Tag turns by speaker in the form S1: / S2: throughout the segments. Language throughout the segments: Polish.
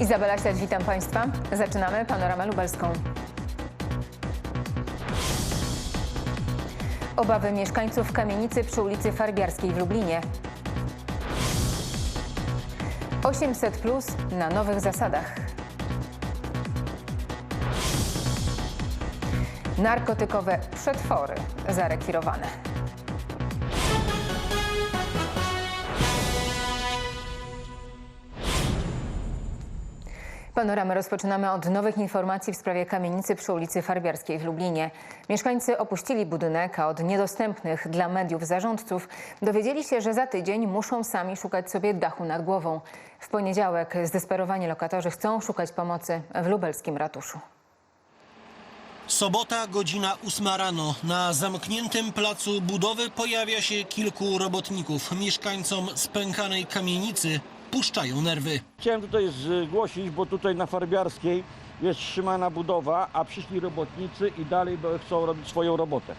S1: Izabela Siać, witam Państwa. Zaczynamy panoramę lubelską. Obawy mieszkańców kamienicy przy ulicy Farbiarskiej w Lublinie. 800 plus na nowych zasadach. Narkotykowe przetwory zarekwirowane. Panoramę rozpoczynamy od nowych informacji w sprawie kamienicy przy ulicy Farbiarskiej w Lublinie. Mieszkańcy opuścili budynek, a od niedostępnych dla mediów zarządców dowiedzieli się, że za tydzień muszą sami szukać sobie dachu nad głową. W poniedziałek zdesperowani lokatorzy chcą szukać pomocy w lubelskim ratuszu.
S2: Sobota, godzina 8 rano. Na zamkniętym placu budowy pojawia się kilku robotników. Mieszkańcom spękanej kamienicy puszczają nerwy.
S3: Chciałem tutaj zgłosić, bo tutaj na Farbiarskiej jest trzymana budowa, a przyszli robotnicy i dalej chcą robić swoją robotę.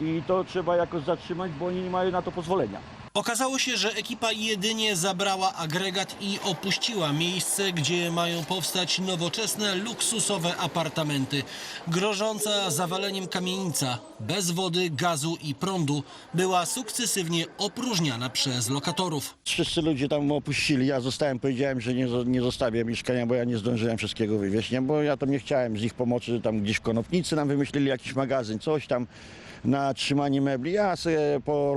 S3: I to trzeba jakoś zatrzymać, bo oni nie mają na to pozwolenia.
S2: Okazało się, że ekipa jedynie zabrała agregat i opuściła miejsce, gdzie mają powstać nowoczesne, luksusowe apartamenty. Grożąca zawaleniem kamienica, bez wody, gazu i prądu, była sukcesywnie opróżniana przez lokatorów.
S3: Wszyscy ludzie tam opuścili, ja zostałem, powiedziałem, że nie, nie zostawię mieszkania, bo ja nie zdążyłem wszystkiego wywieźć, nie? bo ja tam nie chciałem z ich pomocy, tam gdzieś w Konopnicy nam wymyślili jakiś magazyn, coś tam na trzymanie mebli. Ja sobie po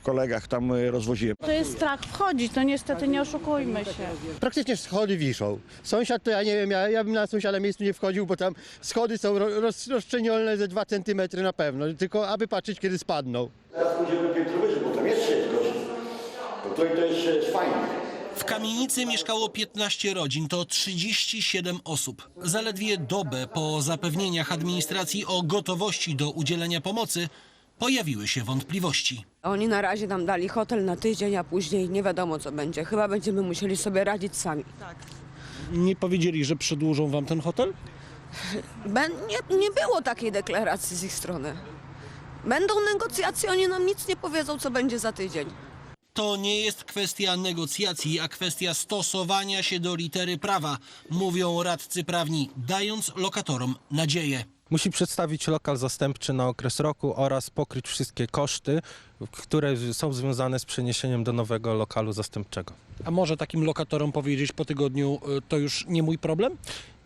S3: kolegach tam y, rozwoziłem.
S4: To jest strach wchodzić, to niestety nie oszukujmy się.
S5: praktycznie schody wiszą. Sąsiad to ja nie wiem, ja, ja bym na sąsiada miejscu nie wchodził, bo tam schody są ro, roz, rozszczelnione ze 2 cm na pewno, tylko aby patrzeć kiedy spadną.
S3: Teraz pójdziemy piętro wyżej, bo tam jeszcze jest gorzej. Bo to, to jeszcze jest fajne.
S2: W kamienicy mieszkało 15 rodzin, to 37 osób. Zaledwie dobę po zapewnieniach administracji o gotowości do udzielenia pomocy pojawiły się wątpliwości.
S6: Oni na razie nam dali hotel na tydzień, a później nie wiadomo co będzie. Chyba będziemy musieli sobie radzić sami.
S2: Nie powiedzieli, że przedłużą wam ten hotel?
S6: Bę- nie, nie było takiej deklaracji z ich strony. Będą negocjacje, oni nam nic nie powiedzą, co będzie za tydzień.
S2: To nie jest kwestia negocjacji, a kwestia stosowania się do litery prawa, mówią radcy prawni, dając lokatorom nadzieję.
S7: Musi przedstawić lokal zastępczy na okres roku oraz pokryć wszystkie koszty, które są związane z przeniesieniem do nowego lokalu zastępczego.
S8: A może takim lokatorom powiedzieć po tygodniu, y, to już nie mój problem?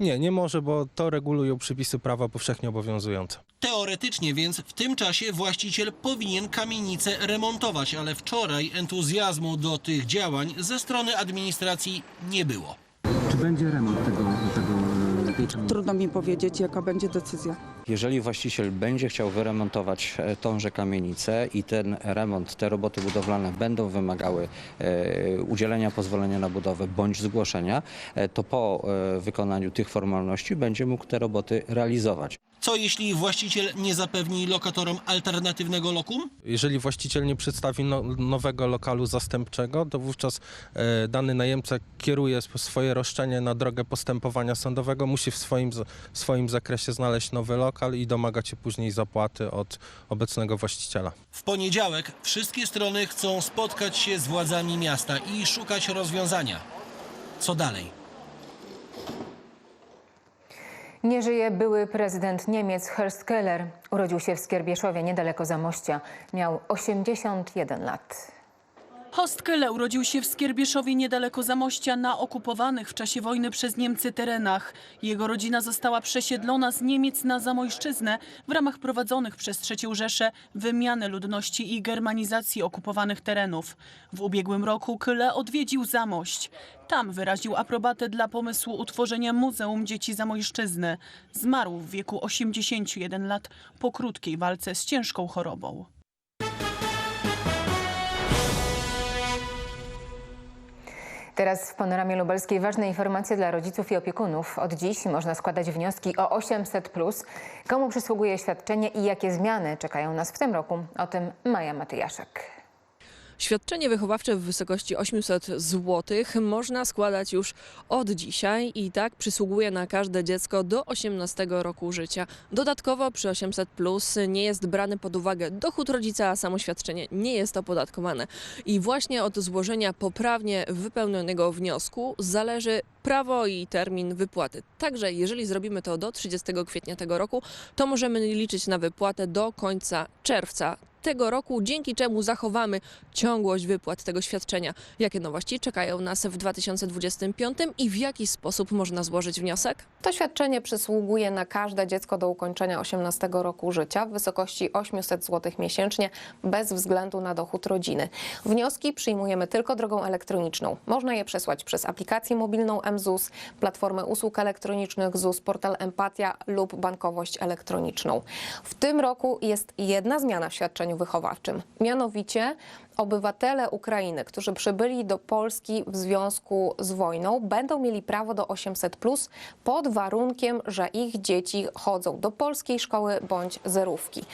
S7: Nie, nie może, bo to regulują przepisy prawa powszechnie obowiązujące.
S2: Teoretycznie więc w tym czasie właściciel powinien kamienicę remontować, ale wczoraj entuzjazmu do tych działań ze strony administracji nie było.
S9: Czy będzie remont tego, tego?
S10: Trudno mi powiedzieć, jaka będzie decyzja.
S9: Jeżeli właściciel będzie chciał wyremontować e, tąże kamienicę i ten remont, te roboty budowlane będą wymagały e, udzielenia pozwolenia na budowę bądź zgłoszenia, e, to po wykonaniu tych formalności będzie mógł te roboty realizować.
S2: Co jeśli właściciel nie zapewni lokatorom alternatywnego lokum?
S7: Jeżeli właściciel nie przedstawi no, nowego lokalu zastępczego, to wówczas e, dany najemca kieruje swoje roszczenie na drogę postępowania sądowego, musi w swoim, z- swoim zakresie znaleźć nowy lokal i domagać się później zapłaty od obecnego właściciela.
S2: W poniedziałek wszystkie strony chcą spotkać się z władzami miasta i szukać rozwiązania. Co dalej?
S1: Nie żyje były prezydent Niemiec Horst Keller. Urodził się w Skierbieszowie niedaleko Zamościa. Miał 81 lat.
S11: Hostkele urodził się w Skierbieszowie niedaleko Zamościa na okupowanych w czasie wojny przez Niemcy terenach. Jego rodzina została przesiedlona z Niemiec na Zamojszczyznę w ramach prowadzonych przez III Rzeszę wymiany ludności i germanizacji okupowanych terenów. W ubiegłym roku Kyle odwiedził Zamość. Tam wyraził aprobatę dla pomysłu utworzenia Muzeum Dzieci Zamojszczyzny. Zmarł w wieku 81 lat po krótkiej walce z ciężką chorobą.
S1: Teraz w panoramie lubelskiej ważne informacje dla rodziców i opiekunów. Od dziś można składać wnioski o 800. Komu przysługuje świadczenie i jakie zmiany czekają nas w tym roku? O tym Maja Matyjaszek.
S12: Świadczenie wychowawcze w wysokości 800 zł można składać już od dzisiaj i tak przysługuje na każde dziecko do 18 roku życia. Dodatkowo przy 800 plus nie jest brany pod uwagę dochód rodzica, a samo świadczenie nie jest opodatkowane. I właśnie od złożenia poprawnie wypełnionego wniosku zależy prawo i termin wypłaty. Także jeżeli zrobimy to do 30 kwietnia tego roku, to możemy liczyć na wypłatę do końca czerwca tego roku, dzięki czemu zachowamy ciągłość wypłat tego świadczenia. Jakie nowości czekają nas w 2025 i w jaki sposób można złożyć wniosek?
S13: To świadczenie przysługuje na każde dziecko do ukończenia 18 roku życia w wysokości 800 zł miesięcznie bez względu na dochód rodziny. Wnioski przyjmujemy tylko drogą elektroniczną. Można je przesłać przez aplikację mobilną mZUS, platformę usług elektronicznych ZUS, portal Empatia lub bankowość elektroniczną. W tym roku jest jedna zmiana w świadczeniu wychowawczym. Mianowicie obywatele Ukrainy, którzy przybyli do Polski w związku z wojną, będą mieli prawo do 800 plus pod warunkiem, że ich dzieci chodzą do polskiej szkoły bądź zerówki.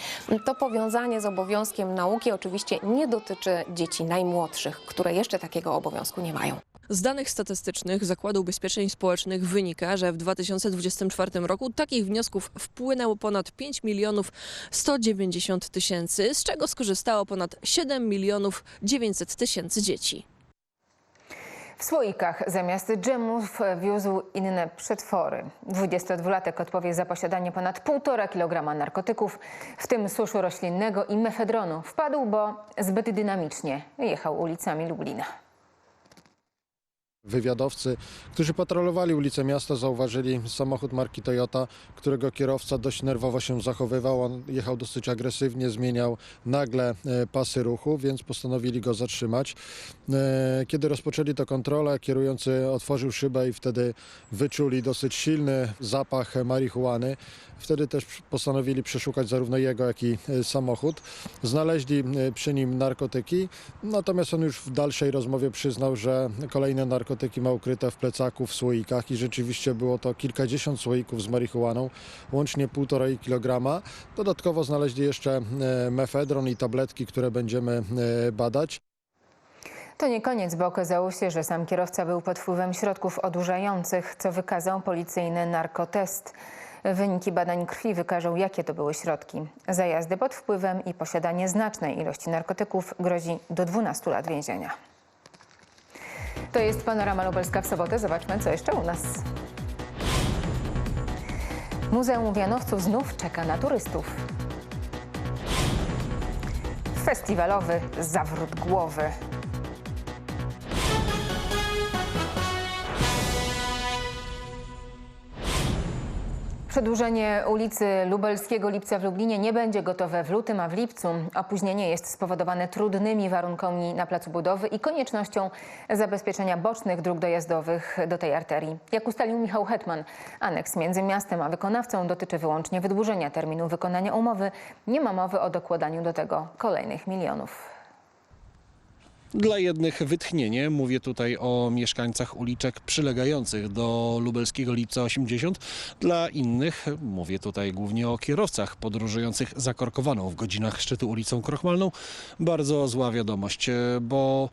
S13: To powiązanie z obowiązkiem nauki oczywiście nie dotyczy dzieci najmłodszych, które jeszcze takiego obowiązku nie mają.
S12: Z danych statystycznych Zakładu Ubezpieczeń Społecznych wynika, że w 2024 roku takich wniosków wpłynęło ponad 5 milionów 190 tysięcy, z czego skorzystało ponad 7 milionów 900 tysięcy dzieci.
S1: W słoikach zamiast dżemów wiózł inne przetwory. 22-latek odpowie za posiadanie ponad 1,5 kg narkotyków, w tym suszu roślinnego i mefedronu. Wpadł, bo zbyt dynamicznie jechał ulicami Lublina.
S14: Wywiadowcy, którzy patrolowali ulicę miasta, zauważyli samochód marki Toyota, którego kierowca dość nerwowo się zachowywał. On jechał dosyć agresywnie, zmieniał nagle e, pasy ruchu, więc postanowili go zatrzymać. E, Kiedy rozpoczęli to kontrolę, kierujący otworzył szybę i wtedy wyczuli dosyć silny zapach marihuany. Wtedy też postanowili przeszukać zarówno jego, jak i e, samochód. Znaleźli przy nim narkotyki, natomiast on już w dalszej rozmowie przyznał, że kolejne narkotyki ma ukryte w plecaku, w słoikach i rzeczywiście było to kilkadziesiąt słoików z marihuaną, łącznie 1,5 kg. Dodatkowo znaleźli jeszcze e, mefedron i tabletki, które będziemy e, badać.
S1: To nie koniec, bo okazało się, że sam kierowca był pod wpływem środków odurzających, co wykazał policyjny narkotest. Wyniki badań krwi wykażą, jakie to były środki. Za jazdę pod wpływem i posiadanie znacznej ilości narkotyków grozi do 12 lat więzienia. To jest Panorama Lubelska w sobotę. Zobaczmy, co jeszcze u nas. Muzeum Wianowców znów czeka na turystów. Festiwalowy zawrót głowy. Przedłużenie ulicy Lubelskiego Lipca w Lublinie nie będzie gotowe w lutym, a w lipcu. Opóźnienie jest spowodowane trudnymi warunkami na placu budowy i koniecznością zabezpieczenia bocznych dróg dojazdowych do tej arterii. Jak ustalił Michał Hetman, aneks między miastem a wykonawcą dotyczy wyłącznie wydłużenia terminu wykonania umowy. Nie ma mowy o dokładaniu do tego kolejnych milionów.
S8: Dla jednych wytchnienie, mówię tutaj o mieszkańcach uliczek przylegających do lubelskiego Lipca 80. Dla innych, mówię tutaj głównie o kierowcach podróżujących zakorkowaną w godzinach szczytu ulicą Krochmalną, bardzo zła wiadomość, bo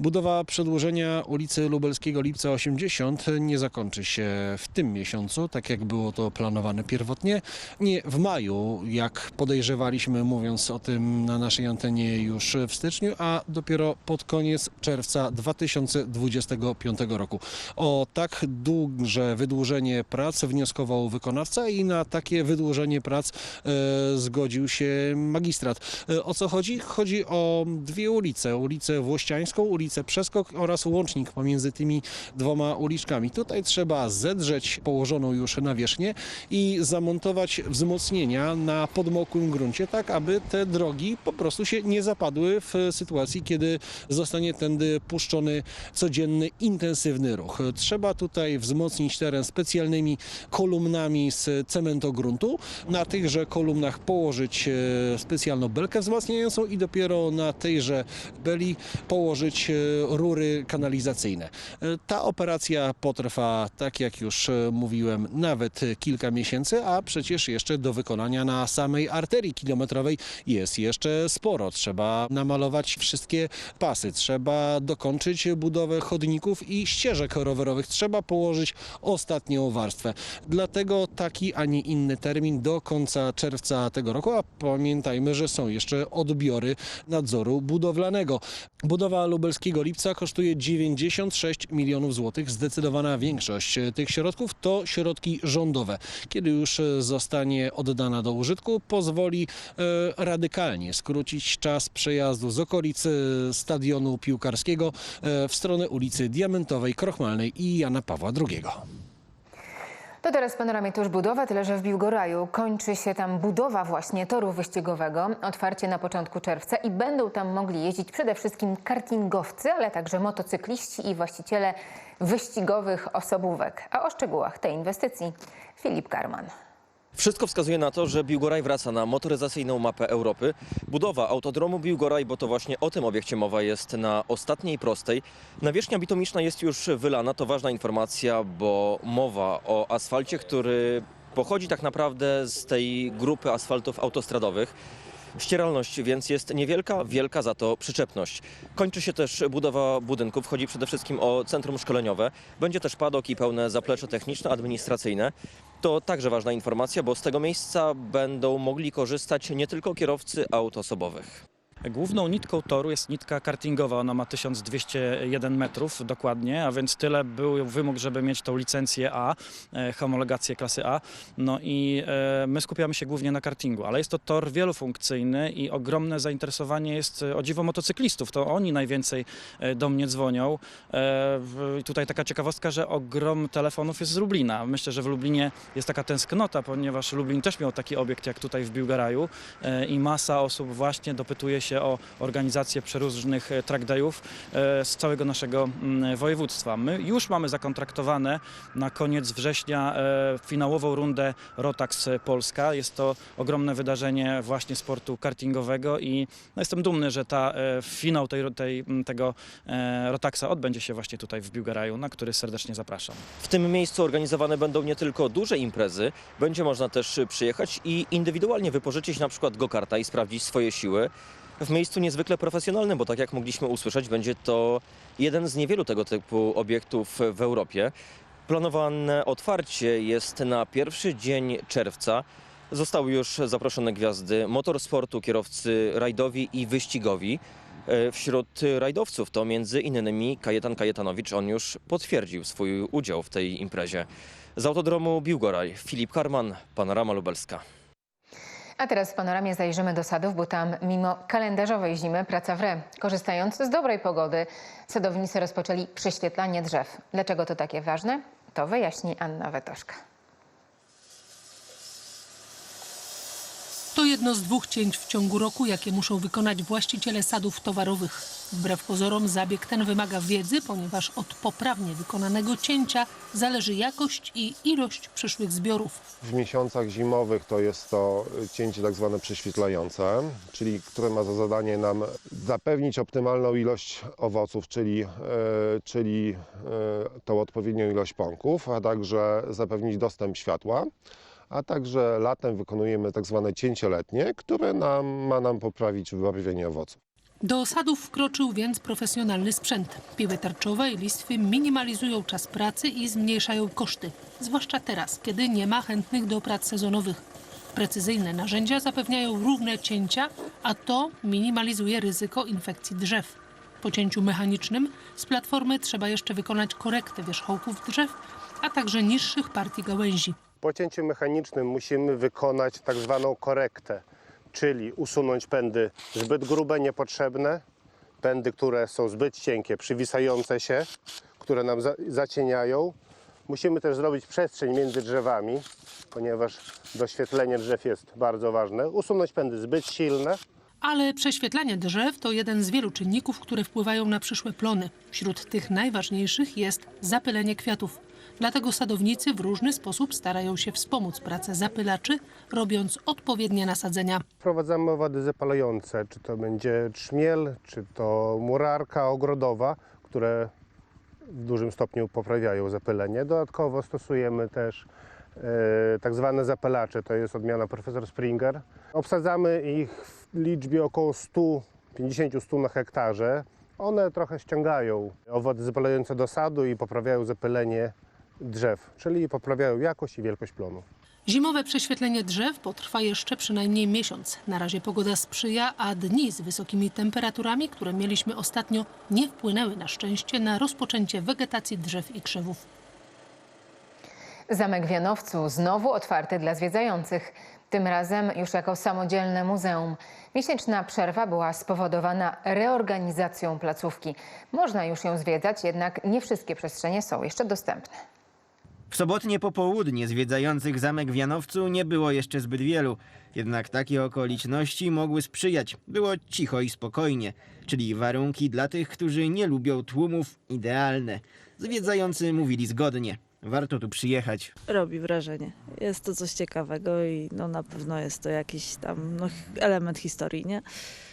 S8: budowa przedłużenia ulicy Lubelskiego Lipca 80 nie zakończy się w tym miesiącu, tak jak było to planowane pierwotnie. Nie w maju, jak podejrzewaliśmy mówiąc o tym na naszej antenie już w styczniu, a dopiero pod koniec czerwca 2025 roku. O tak duże wydłużenie prac wnioskował wykonawca i na takie wydłużenie prac e, zgodził się magistrat. E, o co chodzi? Chodzi o dwie ulice. Ulicę Włościańską, ulicę Przeskok oraz łącznik pomiędzy tymi dwoma uliczkami. Tutaj trzeba zedrzeć położoną już nawierzchnię i zamontować wzmocnienia na podmokłym gruncie, tak aby te drogi po prostu się nie zapadły w sytuacji, kiedy zostanie tędy puszczony codzienny, intensywny ruch. Trzeba tutaj wzmocnić teren specjalnymi kolumnami z cementogruntu. Na tychże kolumnach położyć e, specjalną belkę wzmacniającą i dopiero na tejże beli położyć e, rury kanalizacyjne. E, Ta operacja potrwa, tak jak już mówiłem, nawet kilka miesięcy, a przecież jeszcze do wykonania na samej arterii kilometrowej jest jeszcze sporo. Trzeba namalować wszystkie pasy trasy, trzeba dokończyć budowę chodników i ścieżek rowerowych, trzeba położyć ostatnią warstwę. Dlatego taki, a nie inny termin do końca czerwca tego roku, a pamiętajmy, że są jeszcze odbiory nadzoru budowlanego. Budowa lubelskiego lipca kosztuje 96 milionów złotych. Zdecydowana większość tych środków to środki rządowe. Kiedy już zostanie oddana do użytku, pozwoli e, radykalnie skrócić czas przejazdu z okolicy stadionu piłkarskiego e, w stronę ulicy Diamentowej, Krochmalnej i Jana Pawła II.
S1: To teraz panoramie tuż budowa, tyle że w Biłgoraju kończy się tam budowa właśnie toru wyścigowego. Otwarcie na początku czerwca i będą tam mogli jeździć przede wszystkim kartingowcy, ale także motocykliści i właściciele wyścigowych osobówek. A o szczegółach tej inwestycji Filip Karman.
S15: Wszystko wskazuje na to, że Biłgoraj wraca na motoryzacyjną mapę Europy. Budowa autodromu Biłgoraj, bo to właśnie o tym obiekcie mowa jest na ostatniej prostej. Nawierzchnia bitumiczna jest już wylana, to ważna informacja, bo mowa o asfalcie, który pochodzi tak naprawdę z tej grupy asfaltów autostradowych. Ścieralność więc jest niewielka, wielka za to przyczepność. Kończy się też budowa budynków, chodzi przede wszystkim o centrum szkoleniowe. Będzie też padok i pełne zaplecze techniczno-administracyjne. To także ważna informacja, bo z tego miejsca będą mogli korzystać nie tylko kierowcy aut osobowych.
S16: Główną nitką toru jest nitka kartingowa, ona ma 1201 metrów dokładnie, a więc tyle był wymóg, żeby mieć tą licencję A, e, homologację klasy A. No i e, my skupiamy się głównie na kartingu, ale jest to tor wielofunkcyjny i ogromne zainteresowanie jest e, o dziwo motocyklistów. To oni najwięcej do mnie dzwonią. Tutaj taka ciekawostka, że ogrom telefonów jest z Lublina. Myślę, że w Lublinie jest taka tęsknota, ponieważ Lublin też miał taki obiekt jak tutaj w Biłgaraju i masa osób właśnie dopytuje się o organizację przeróżnych e, track dayów e, z całego naszego mm, województwa. My już mamy zakontraktowane na koniec września e, finałową rundę Rotax Polska. Jest to ogromne wydarzenie właśnie sportu kartingowego i no, jestem dumny, że ta finał tej, tej, tego Rotaxa odbędzie się właśnie tutaj w Biłgaraju, na który serdecznie zapraszam.
S15: W tym miejscu organizowane będą nie tylko duże imprezy, będzie można też przyjechać i indywidualnie wypożyczyć na przykład go-karta i sprawdzić swoje siły. W miejscu niezwykle profesjonalnym, bo tak jak mogliśmy usłyszeć, będzie to jeden z niewielu tego typu obiektów w Europie. Planowane otwarcie jest na pierwszy dzień czerwca. Zostały już zaproszone gwiazdy motorsportu, kierowcy rajdowi i wyścigowi. E, Wśród rajdowców to między innymi Kajetan Kajetanowicz. On już potwierdził swój udział w tej imprezie. Z autodromu Biłgoraj, Filip Harman, Panorama Lubelska.
S1: A teraz w panoramie zajrzymy do sadów, bo tam mimo kalendarzowej zimy praca w re. Korzystając z dobrej pogody, sadownicy rozpoczęli prześwietlanie drzew. Dlaczego to takie ważne? To wyjaśni Anna Wetoszka.
S17: To jedno z dwóch cięć w ciągu roku, jakie muszą wykonać właściciele sadów towarowych. Wbrew pozorom zabieg ten wymaga wiedzy, ponieważ od poprawnie wykonanego cięcia zależy jakość i ilość przyszłych zbiorów.
S18: W miesiącach zimowych to jest to cięcie tak zwane prześwietlające, czyli które ma za zadanie nam zapewnić optymalną ilość owoców, czyli, e, czyli e, tą odpowiednią ilość pąków, a także zapewnić dostęp światła. A także latem wykonujemy tak zwane cięcie letnie, które nam, ma nam poprawić wybarwienie owoców.
S17: Do sadów wkroczył więc profesjonalny sprzęt. Piły tarczowe i listwy minimalizują czas pracy i zmniejszają koszty. Zwłaszcza teraz, kiedy nie ma chętnych do prac sezonowych. Precyzyjne narzędzia zapewniają równe cięcia, a to minimalizuje ryzyko infekcji drzew. Po cięciu mechanicznym z platformy trzeba jeszcze wykonać korektę wierzchołków drzew, a także niższych partii gałęzi.
S18: Po cięciu mechanicznym musimy wykonać tak zwaną korektę, czyli usunąć pędy zbyt grube, niepotrzebne, pędy, które są zbyt cienkie, przywisające się, które nam za zacieniają. Musimy też zrobić przestrzeń między drzewami, ponieważ doświetlenie drzew jest bardzo ważne. Usunąć pędy zbyt silne,
S17: Ale prześwietlanie drzew to jeden z wielu czynników, które wpływają na przyszłe plony. Wśród tych najważniejszych jest zapylenie kwiatów. Dlatego sadownicy w różny sposób starają się wspomóc pracę zapylaczy, robiąc odpowiednie nasadzenia.
S18: Wprowadzamy owady zapalające, czy to będzie trzmiel, czy to murarka ogrodowa, które w dużym stopniu poprawiają zapylenie. Dodatkowo stosujemy też e, tak zwane zapylacze, to jest odmiana profesor Springer. Obsadzamy ich w liczbie około 150-100 na hektarze. One trochę ściągają owady zapalające do sadu i poprawiają zapylenie drzew, czyli poprawiają jakość i wielkość plonu.
S17: Zimowe prześwietlenie drzew potrwa jeszcze przynajmniej miesiąc. Na razie pogoda sprzyja, a dni z wysokimi temperaturami, które mieliśmy ostatnio, nie wpłynęły na szczęście na rozpoczęcie wegetacji drzew i krzewów.
S1: Zamek w Janowcu znowu otwarty dla zwiedzających. Tym razem już jako samodzielne muzeum. Miesięczna przerwa była spowodowana reorganizacją placówki. Można już ją zwiedzać, jednak nie wszystkie przestrzenie są jeszcze dostępne.
S19: W sobotnie popołudnie zwiedzających zamek w Janowcu nie było jeszcze zbyt wielu. Jednak takie okoliczności mogły sprzyjać. Było cicho i spokojnie, czyli warunki dla tych, którzy nie lubią tłumów, idealne. Zwiedzający mówili zgodnie. Warto tu przyjechać.
S6: Robi wrażenie. Jest to coś ciekawego i no na pewno jest to jakiś tam no, element historii, nie?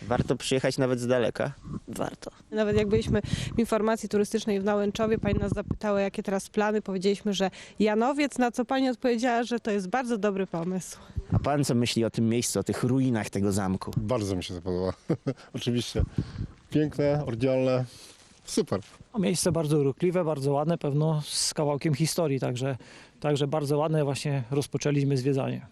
S19: Warto przyjechać nawet z daleka.
S6: Warto.
S20: Nawet jak byliśmy w informacji turystycznej w Nałęczowie, pani nas zapytała, jakie teraz plany. Powiedzieliśmy, że Janowiec, na co pani odpowiedziała, że to jest bardzo dobry pomysł.
S19: A pan co myśli o tym miejscu, o tych ruinach tego zamku?
S18: Bardzo mi się to podoba. Oczywiście. Piękne, oryginalne. Super.
S16: Miejsce bardzo urokliwe, bardzo ładne, pewno z kawałkiem historii, także, także bardzo ładne. Właśnie rozpoczęliśmy zwiedzanie.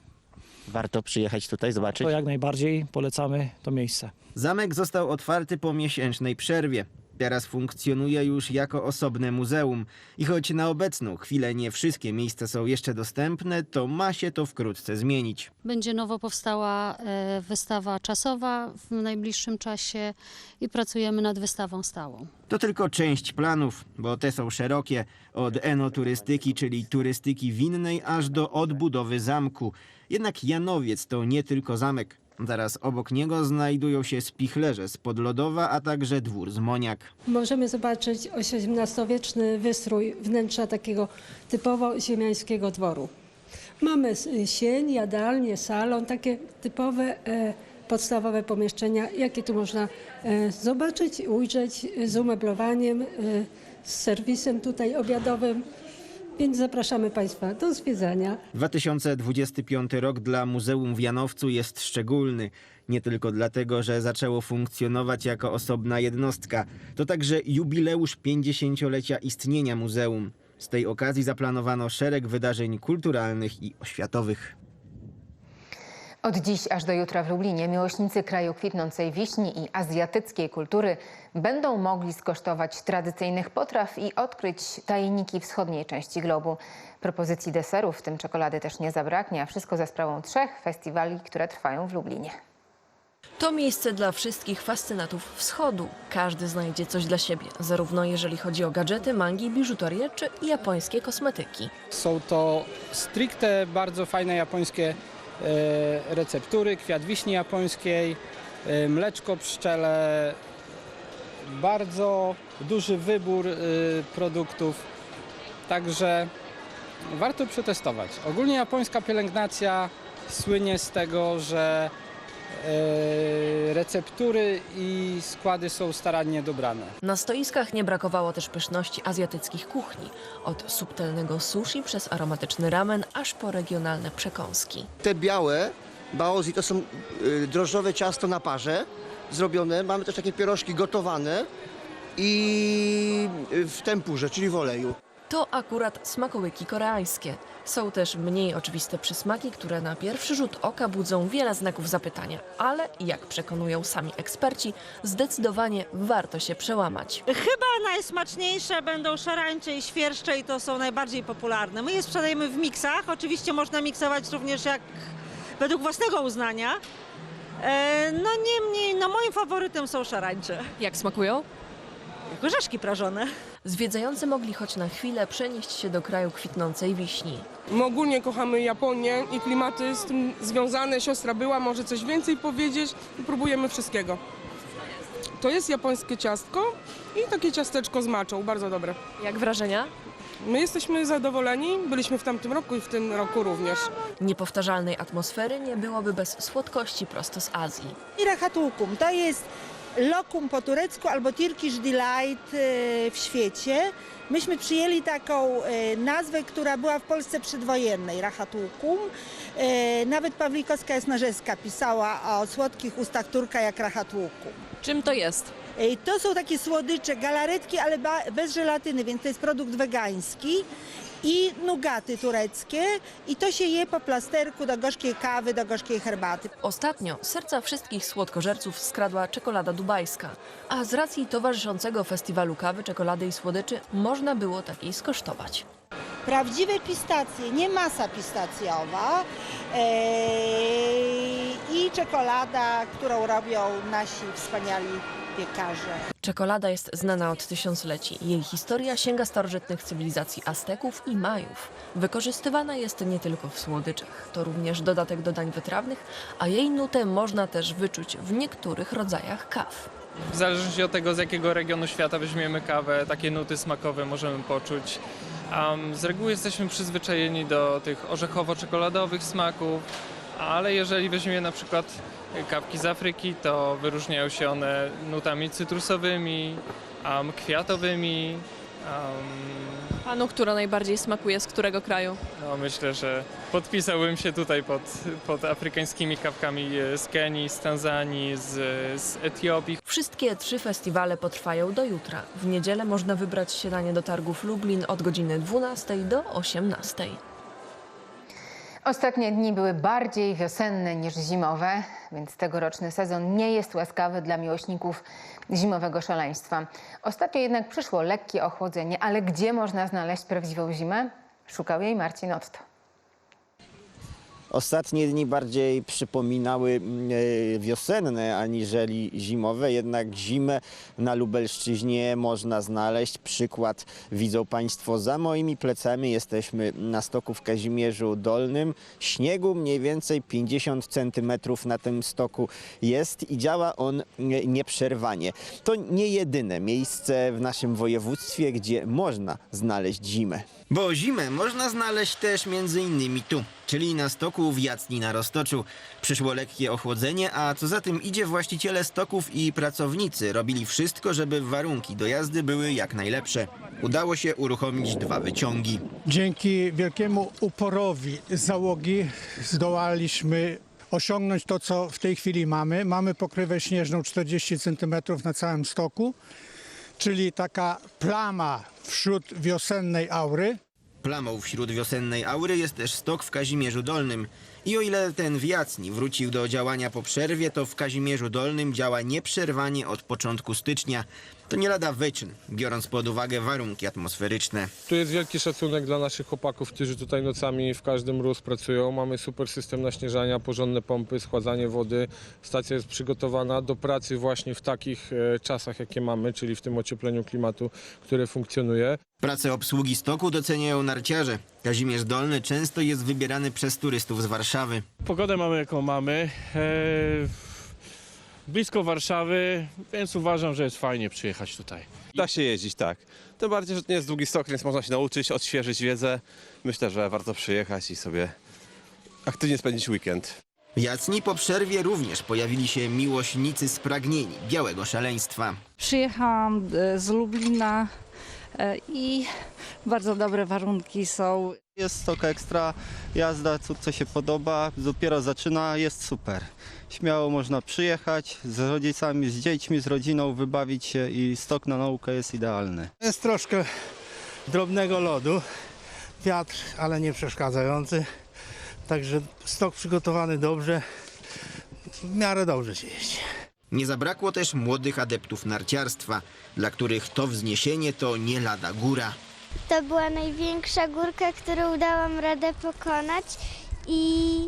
S19: Warto przyjechać tutaj, zobaczyć.
S16: To jak najbardziej polecamy to miejsce.
S19: Zamek został otwarty po miesięcznej przerwie. Teraz funkcjonuje już jako osobne muzeum. I choć na obecną chwilę nie wszystkie miejsca są jeszcze dostępne, to ma się to wkrótce zmienić.
S21: Będzie nowo powstała e, wystawa czasowa w najbliższym czasie i pracujemy nad wystawą stałą.
S19: To tylko część planów, bo te są szerokie. Od enoturystyki, czyli turystyki winnej, aż do odbudowy zamku. Jednak Janowiec to nie tylko zamek. Zaraz obok niego znajdują się spichlerze z Podlodowa, a także dwór z Moniak.
S20: Możemy zobaczyć XVIII-wieczny wystrój wnętrza takiego typowo ziemiańskiego dworu. Mamy sień, jadalnię, salon, takie typowe e, podstawowe pomieszczenia, jakie tu można e, zobaczyć, ujrzeć z umeblowaniem, e, z serwisem tutaj obiadowym. Więc zapraszamy Państwa do zwiedzania.
S19: 2025 rok dla Muzeum w Janowcu jest szczególny. Nie tylko dlatego, że zaczęło funkcjonować jako osobna jednostka. To także jubileusz 50-lecia istnienia muzeum. Z tej okazji zaplanowano szereg wydarzeń kulturalnych i oświatowych.
S1: Od dziś aż do jutra w Lublinie miłośnicy kraju kwitnącej wiśni i azjatyckiej kultury będą mogli skosztować tradycyjnych potraw i odkryć tajniki wschodniej części globu. Propozycji deserów, w tym czekolady też nie zabraknie, a wszystko za sprawą trzech festiwali, które trwają w Lublinie.
S22: To miejsce dla wszystkich fascynatów wschodu. Każdy znajdzie coś dla siebie, zarówno jeżeli chodzi o gadżety, mangi, biżuterię czy japońskie kosmetyki.
S16: Są to stricte bardzo fajne japońskie receptury, kwiat wiśni japońskiej, e, mleczko pszczele, bardzo duży wybór e, produktów, także warto przetestować. Ogólnie japońska pielęgnacja słynie z tego, że e, receptury i składy są starannie dobrane.
S22: Na stoiskach nie brakowało też pyszności azjatyckich kuchni. Od subtelnego sushi przez aromatyczny ramen, aż po regionalne przekąski.
S23: Te białe baozi to są y, drożdżowe ciasto na parze zrobione. Mamy też takie pierożki gotowane i w tempurze, czyli w oleju.
S22: To akurat smakołyki koreańskie. Są też mniej oczywiste przysmaki, które na pierwszy rzut oka budzą wiele znaków zapytania, ale jak przekonują sami eksperci, zdecydowanie warto się przełamać.
S6: Chyba najsmaczniejsze będą szarańcze i świerszcze i to są najbardziej popularne. My je sprzedajemy w miksach. Oczywiście można miksować również jak według własnego uznania. E, no niemniej, no moim faworytem są szarańcze.
S22: Jak smakują?
S6: Jak orzeszki prażone.
S22: Zwiedzający mogli choć na chwilę przenieść się do kraju kwitnącej wiśni.
S20: My ogólnie kochamy Japonię i klimaty z tym związane. Siostra była, może coś więcej powiedzieć. Próbujemy wszystkiego. To jest japońskie ciastko i takie ciasteczko z maczą, bardzo dobre.
S22: Jak wrażenia?
S20: My jesteśmy zadowoleni, byliśmy w tamtym roku i w tym roku również.
S22: Niepowtarzalnej atmosfery nie byłoby bez słodkości prosto z Azji.
S6: I rachatukum to jest lokum po turecku albo Turkish Delight e, w świecie. Myśmy przyjęli taką e, nazwę, która była w Polsce przedwojennej, rachatukum. E, Nawet Pawlikowska Jasnarzewska pisała o słodkich ustach Turka jak rachatukum.
S22: Czym to jest?
S24: To są takie słodycze, galaretki, ale bez żelatyny, więc to jest produkt wegański. I nugaty tureckie i to się je po plasterku do gorzkiej kawy, do gorzkiej herbaty.
S22: Ostatnio serca wszystkich słodkożerców skradła czekolada dubajska, a z racji towarzyszącego festiwalu kawy, czekolady i słodyczy można było takiej skosztować.
S24: Prawdziwe pistacje, nie masa pistacjowa eee, i czekolada, którą robią nasi wspaniali piekarze.
S22: Czekolada jest znana od tysiącleci. Jej historia sięga starożytnych cywilizacji Azteków i Majów. Wykorzystywana jest nie tylko w słodyczach, to również dodatek do dań wytrawnych, a jej nutę można też wyczuć w niektórych rodzajach kaw.
S11: W zależności od tego, z jakiego regionu świata weźmiemy kawę, takie nuty smakowe możemy poczuć. Um, z reguły jesteśmy przyzwyczajeni do tych orzechowo-czekoladowych smaków, ale jeżeli weźmiemy na przykład kawki z Afryki, to wyróżniają się one nutami cytrusowymi, um, kwiatowymi. Um,
S22: Panu, która najbardziej smakuje z którego kraju?
S11: no myślę, że podpisałbym się tutaj pod, pod afrykańskimi kawkami e, z Kenii, z Tanzanii, z, z Etiopii.
S22: Wszystkie trzy festiwale potrwają do jutra. W niedzielę można wybrać śniadanie do targów Lublin od godziny 12 do 18.
S1: Ostatnie dni były bardziej wiosenne niż zimowe, więc tegoroczny sezon nie jest łaskawy dla miłośników zimowego szaleństwa. Ostatnio jednak przyszło lekkie ochłodzenie, ale gdzie można znaleźć prawdziwą zimę? Szukał jej Marcin Otto.
S19: Ostatnie dni bardziej przypominały mm, e, wiosenne aniżeli zimowe, jednak zimę na Lubelszczyźnie można znaleźć. Przykład widzą Państwo za moimi plecami. Jesteśmy na stoku w Kazimierzu Dolnym. Śniegu mniej więcej 50 centymetrów na tym stoku jest i działa on nie- nieprzerwanie. To nie jedyne miejsce w naszym województwie, gdzie można znaleźć zimę. Bo zimę można znaleźć też między innymi tu, czyli na stoku w Jacni na Roztoczu. Przyszło lekkie ochłodzenie, a co za tym idzie właściciele stoków i pracownicy robili wszystko, żeby warunki do jazdy były jak najlepsze. Udało się uruchomić dwa wyciągi.
S25: Dzięki wielkiemu uporowi załogi zdołaliśmy osiągnąć to, co w tej chwili mamy. Mamy pokrywę śnieżną 40 cm na całym stoku, czyli taka plama wśród wiosennej aury.
S19: Plamą wśród wiosennej aury jest też stok w Kazimierzu Dolnym. I o ile ten w Jacni wrócił do działania po przerwie, to w Kazimierzu Dolnym działa nieprzerwanie od początku stycznia. To nie lada wyczyn, biorąc pod uwagę warunki atmosferyczne.
S26: Tu jest wielki szacunek dla naszych chłopaków, którzy tutaj nocami w każdy mróz pracują. Mamy super system naśnieżania, porządne pompy, schładzanie wody. Stacja jest przygotowana do pracy właśnie w takich e, czasach, jakie mamy, czyli w tym ociepleniu klimatu, które funkcjonuje.
S19: Pracę obsługi stoku doceniają narciarze. Kazimierz Dolny często jest wybierany przez turystów z Warszawy.
S11: Pogodę mamy jaką mamy. E, blisko Warszawy, więc uważam, że jest fajnie przyjechać tutaj.
S27: Da się jeździć, tak. Tym bardziej, że to nie jest długi stok, więc można się nauczyć, odświeżyć wiedzę. Myślę, że warto przyjechać i sobie aktywnie spędzić weekend.
S19: W Jacni po przerwie również pojawili się miłośnicy spragnieni białego szaleństwa.
S4: Przyjechałam e, z Lublina i bardzo dobre warunki są.
S10: Jest stok ekstra, jazda, co, co się podoba, dopiero zaczyna, jest super. Śmiało można przyjechać z rodzicami, z dziećmi, z rodziną, wybawić się i stok na naukę jest idealny.
S25: Jest troszkę drobnego lodu, wiatr, ale nie przeszkadzający. Także stok przygotowany dobrze, w miarę dobrze się jeździ.
S19: Nie zabrakło też młodych adeptów narciarstwa, dla których to wzniesienie to nie lada góra.
S28: To była największa górka, którą dałam radę pokonać i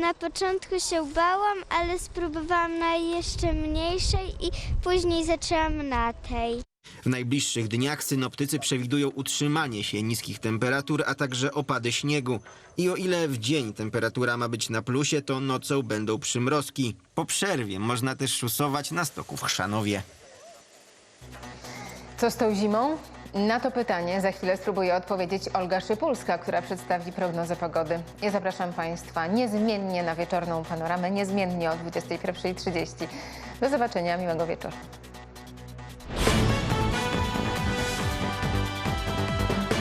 S28: na początku się bałam, ale spróbowałam na jeszcze mniejszej i później zaczęłam na tej.
S19: W najbliższych dniach synoptycy przewidują utrzymanie się niskich temperatur, a także opady śniegu. I o ile w dzień temperatura ma być na plusie, to nocą będą przymrozki. Po przerwie można też szusować na stoku w Chrzanowie.
S1: Co z tą zimą? Na to pytanie za chwilę spróbuje odpowiedzieć Olga Szypulska, która przedstawi prognozę pogody. Ja zapraszam Państwa niezmiennie na wieczorną panoramę, niezmiennie o 21.30. Do zobaczenia, miłego wieczoru.